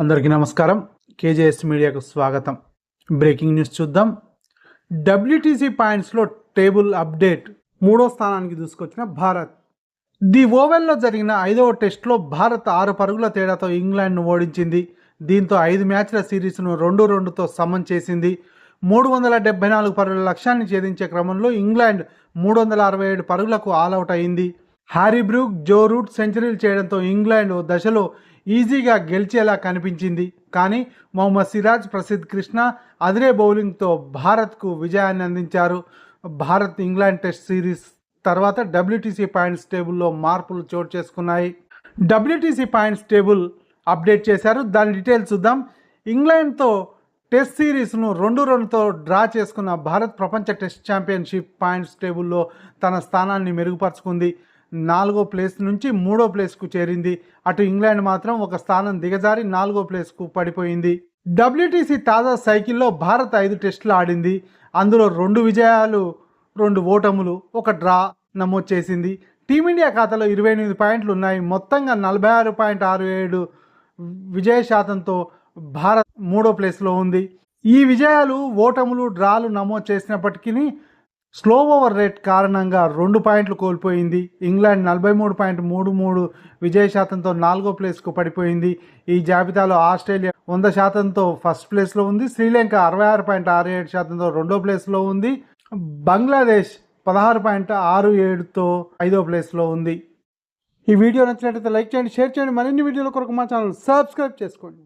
అందరికీ నమస్కారం. కేజేఎస్ మీడియాకు స్వాగతం. బ్రేకింగ్ న్యూస్ చూద్దాం. డబ్ల్యూటీసీ పాయింట్స్లో టేబుల్ అప్డేట్ మూడో స్థానానికి దూసుకొచ్చిన భారత్. ది ఓవెల్లో జరిగిన ఐదవ టెస్ట్లో భారత్ ఆరు పరుగుల తేడాతో ఇంగ్లాండ్ను ఓడించింది. దీంతో ఐదు మ్యాచ్ల సిరీస్ను రెండు రెండుతో సమం చేసింది. మూడు వందల డెబ్బై నాలుగు పరుగుల లక్ష్యాన్ని ఛేదించే క్రమంలో ఇంగ్లాండ్ మూడు వందల అరవై ఏడు పరుగులకు ఆల్అవుట్ అయింది. హ్యారీ బ్రూక్ జో రూట్ సెంచరీలు చేయడంతో ఇంగ్లాండ్ దశలో ఈజీగా గెలిచేలా కనిపించింది. కానీ మొహమ్మద్ సిరాజ్ ప్రసిద్ధ్ కృష్ణ అదిరే బౌలింగ్తో భారత్కు విజయాన్ని అందించారు. భారత్ ఇంగ్లాండ్ టెస్ట్ సిరీస్ తర్వాత డబ్ల్యూటీసీ పాయింట్స్ టేబుల్లో మార్పులు చోటు చేసుకున్నాయి. డబ్ల్యూటీసీ పాయింట్స్ టేబుల్ అప్డేట్ చేశారు. దాని డీటెయిల్స్ చూద్దాం. ఇంగ్లాండ్తో టెస్ట్ సిరీస్ను రెండు రెండుతో డ్రా చేసుకున్న భారత్ ప్రపంచ టెస్ట్ ఛాంపియన్షిప్ పాయింట్స్ టేబుల్లో తన స్థానాన్ని మెరుగుపరుచుకుంది. నాలుగో ప్లేస్ నుంచి మూడో ప్లేస్కు చేరింది. అటు ఇంగ్లాండ్ మాత్రం ఒక స్థానం దిగజారి నాలుగో ప్లేస్కు పడిపోయింది. డబ్ల్యూటీసీ తాజా సైకిల్లో భారత్ ఐదు టెస్టులు ఆడింది. అందులో రెండు విజయాలు రెండు ఓటములు ఒక డ్రా నమోదు చేసింది. టీమిండియా ఖాతాలో ఇరవై ఎనిమిది పాయింట్లు ఉన్నాయి. మొత్తంగా నలభై ఆరు పాయింట్ ఆరు ఏడు విజయ శాతంతో భారత్ మూడో ప్లేస్లో ఉంది. ఈ విజయాలు ఓటములు డ్రాలు నమోదు చేసినప్పటికీ స్లో ఓవర్ రేట్ కారణంగా రెండు పాయింట్లు కోల్పోయింది. ఇంగ్లాండ్ నలభై మూడు పాయింట్ మూడు మూడు విజయ శాతంతో నాలుగో ప్లేస్కు పడిపోయింది. ఈ జాబితాలో ఆస్ట్రేలియా వంద శాతంతో ఫస్ట్ ప్లేస్లో ఉంది. శ్రీలంక అరవై ఆరు పాయింట్ ఆరు ఏడు శాతంతో రెండో ప్లేస్లో ఉంది. బంగ్లాదేశ్ పదహారు పాయింట్ ఆరు ఏడుతో ఐదో ప్లేస్లో ఉంది. ఈ వీడియో నచ్చినట్లయితే లైక్ చేయండి షేర్ చేయండి. మరిన్ని వీడియోల కొరకు మా ఛానల్ సబ్స్క్రైబ్ చేసుకోండి.